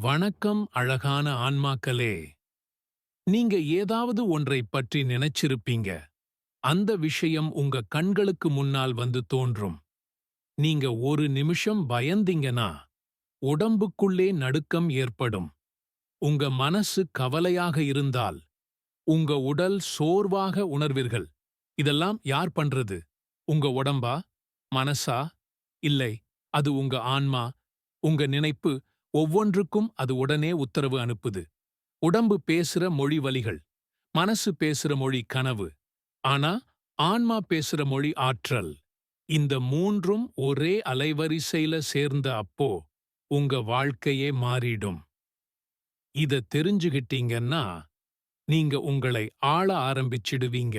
வணக்கம் அழகான ஆன்மாக்களே. நீங்க ஏதாவது ஒன்றைப் பற்றி நினைச்சிருப்பீங்க. அந்த விஷயம் உங்க கண்களுக்கு முன்னால் வந்து தோன்றும். நீங்க ஒரு நிமிஷம் பயந்தீங்கன்னா உடம்புக்குள்ளே நடுக்கம் ஏற்படும். உங்க மனசு கவலையாக இருந்தால் உங்க உடல் சோர்வாக உணர்வீர்கள். இதெல்லாம் யார் பண்றது? உங்க உடம்பா? மனசா? இல்லை அது உங்க ஆன்மா உங்க நினைப்பு ஒவ்வொன்றுக்கும் அது உடனே உத்தரவு அனுப்புது. உடம்பு பேசுற மொழி வலிகள் மனசு பேசுற மொழி கனவு. ஆனா ஆன்மா பேசுற மொழி ஆற்றல். இந்த மூன்றும் ஒரே அலைவரிசையில சேர்ந்த அப்போ உங்க வாழ்க்கையே மாறிடும். இத தெரிஞ்சுகிட்டீங்கன்னா நீங்க உங்களை ஆள ஆரம்பிச்சிடுவீங்க.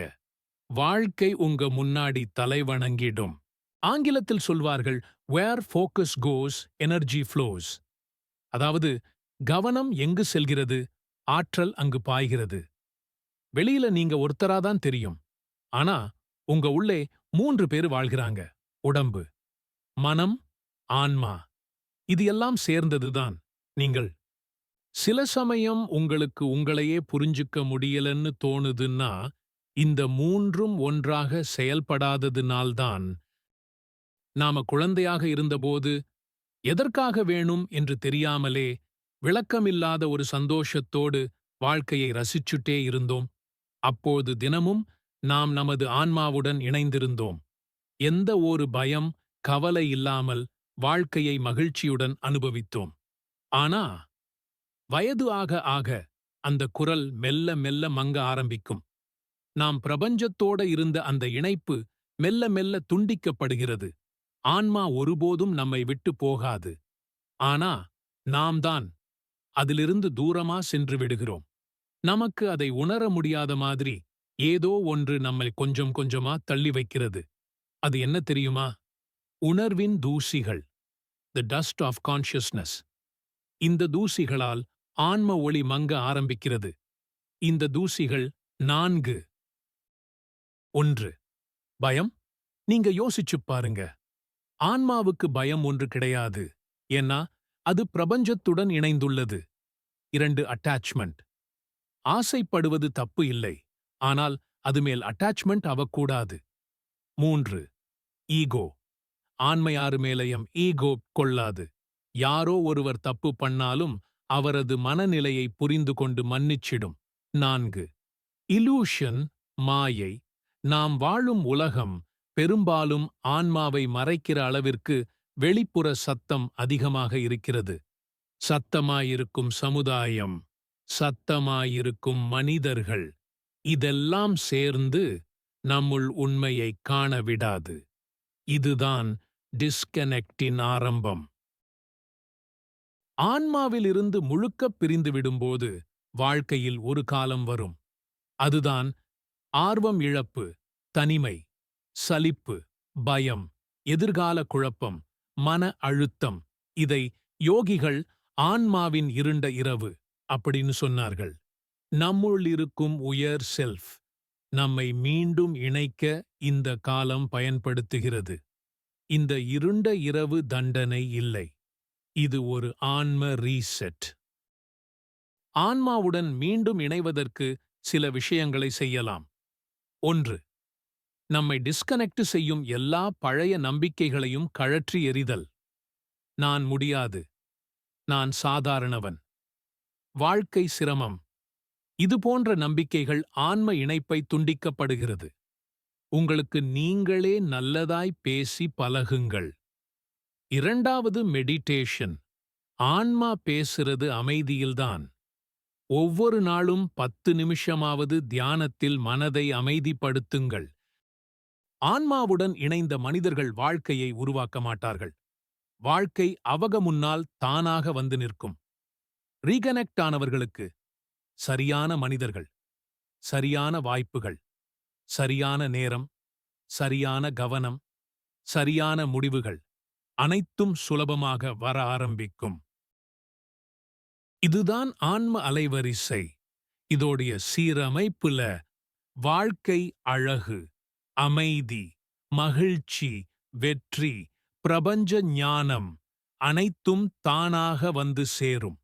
வாழ்க்கை உங்க முன்னாடி தலைவணங்கிடும். ஆங்கிலத்தில் சொல்வார்கள் where focus goes energy flows அதாவது கவனம் எங்கு செல்கிறது? ஆற்றல் அங்கு பாய்கிறது. வெளியில நீங்க ஒருத்தராதான் தெரியும். ஆனா உங்க உள்ளே மூன்று பேர் வாழ்கிறாங்க. உடம்பு மனம் ஆன்மா. இது எல்லாம் சேர்ந்ததுதான் நீங்கள். சில சமயம் உங்களுக்கு உங்களையே புரிஞ்சுக்க முடியலன்னு தோணுதுன்னா இந்த மூன்றும் ஒன்றாக செயல்படாததுனால்தான் நாம குழந்தையாக இருந்தபோது எதற்காக வேணும் என்று தெரியாமலே விளக்கமில்லாத ஒரு சந்தோஷத்தோடு வாழ்க்கையை ரசிச்சுட்டே இருந்தோம். அப்போது தினமும் நாம் நமது ஆன்மாவுடன் இணைந்திருந்தோம். எந்த ஒரு பயம் கவலை இல்லாமல் வாழ்க்கையை மகிழ்ச்சியுடன் அனுபவித்தோம். ஆனா வயது ஆக ஆக அந்த குரல் மெல்ல மெல்ல மங்க ஆரம்பிக்கும். நாம் பிரபஞ்சத்தோட இருந்த அந்த இணைப்பு மெல்ல மெல்ல துண்டிக்கப்படுகிறது. ஆன்மா ஒருபோதும் நம்மை விட்டு போகாது. ஆனா நாம் தான் அதிலிருந்து தூரமா சென்று விடுகிறோம். நமக்கு அதை உணர முடியாத மாதிரி ஏதோ ஒன்று நம்மை கொஞ்சம் கொஞ்சமா தள்ளி வைக்கிறது. அது என்ன தெரியுமா? உணர்வின் தூசிகள் த டஸ்ட் ஆஃப் கான்ஷியஸ்னஸ் இந்த தூசிகளால் ஆன்ம ஒளி மங்க ஆரம்பிக்கிறது. இந்த தூசிகள் நான்கு. ஒன்று. பயம்? நீங்க யோசிச்சுப் பாருங்க. ஆன்மாவுக்கு பயம் ஒன்று கிடையாது. ஏன்னா அது பிரபஞ்சத்துடன் இணைந்துள்ளது. இரண்டு அட்டாச்மெண்ட் ஆசைப்படுவது தப்பு இல்லை. ஆனால் அது மேல் அட்டாச்மெண்ட் அவக்கூடாது மூன்று ஈகோ ஆண்மையாறு மேலயம் ஈகோ கொள்ளாது. யாரோ ஒருவர் தப்பு பண்ணாலும் அவரது மனநிலையை புரிந்து கொண்டு மன்னிச்சிடும். நான்கு இலூஷன் மாயை. நாம் வாழும் உலகம் பெரும்பாலும் ஆன்மாவை மறைக்கிற அளவிற்கு வெளிப்புற சத்தம் அதிகமாக இருக்கிறது. சத்தமாயிருக்கும் சமுதாயம் சத்தமாயிருக்கும் மனிதர்கள் இதெல்லாம் சேர்ந்து நம்முள் உண்மையை காண விடாது. இதுதான் டிஸ்கனெக்டின் ஆரம்பம். ஆன்மாவிலிருந்து முழுக்கப் பிரிந்து விடும்போது வாழ்க்கையில் ஒரு காலம் வரும். அதுதான் ஆர்வம் இழப்பு தனிமை. சலிப்பு பயம் எதிர்கால குழப்பம் மன அழுத்தம் இதை யோகிகள் ஆன்மாவின் இருண்ட இரவு அப்படின்னு சொன்னார்கள். நம்முள் இருக்கும் உயர் செல்ஃப் நம்மை மீண்டும் இணைக்க இந்த காலம் பயன்படுத்துகிறது. இந்த இருண்ட இரவு தண்டனை இல்லை. இது ஒரு ஆன்ம ரீசெட் ஆன்மாவுடன் மீண்டும் இணைவதற்கு சில விஷயங்களை செய்யலாம். ஒன்று நம்மை டிஸ்கனெக்ட் செய்யும் எல்லா பழைய நம்பிக்கைகளையும் கழற்றி எறிதல். நான் முடியாது. நான் சாதாரணவன். வாழ்க்கை சிரமம். இதுபோன்ற நம்பிக்கைகள் ஆன்ம இணைப்பை துண்டிக்கப்படுகிறது. உங்களுக்கு நீங்களே நல்லதாய் பேசி பழகுங்கள். இரண்டாவது மெடிடேஷன் ஆன்மா பேசுறது அமைதியில்தான். ஒவ்வொரு நாளும் பத்து நிமிஷமாவது தியானத்தில் மனதை அமைதிப்படுத்துங்கள். ஆன்மாவுடன் இணைந்த மனிதர்கள் வாழ்க்கையை உருவாக்க மாட்டார்கள். வாழ்க்கை அவக முன்னால் தானாக வந்து நிற்கும். ரீகனெக்ட் ஆனவர்களுக்கு சரியான மனிதர்கள் சரியான வாய்ப்புகள் சரியான நேரம் சரியான கவனம் சரியான முடிவுகள் அனைத்தும் சுலபமாக வர ஆரம்பிக்கும். இதுதான் ஆன்ம அலைவரிசை. இதோடைய சீரமைப்புல வாழ்க்கை அழகு. அமைதி மகிழ்ச்சி வெற்றி பிரபஞ்ச ஞானம் அனைத்தும் தானாக வந்து சேரும்.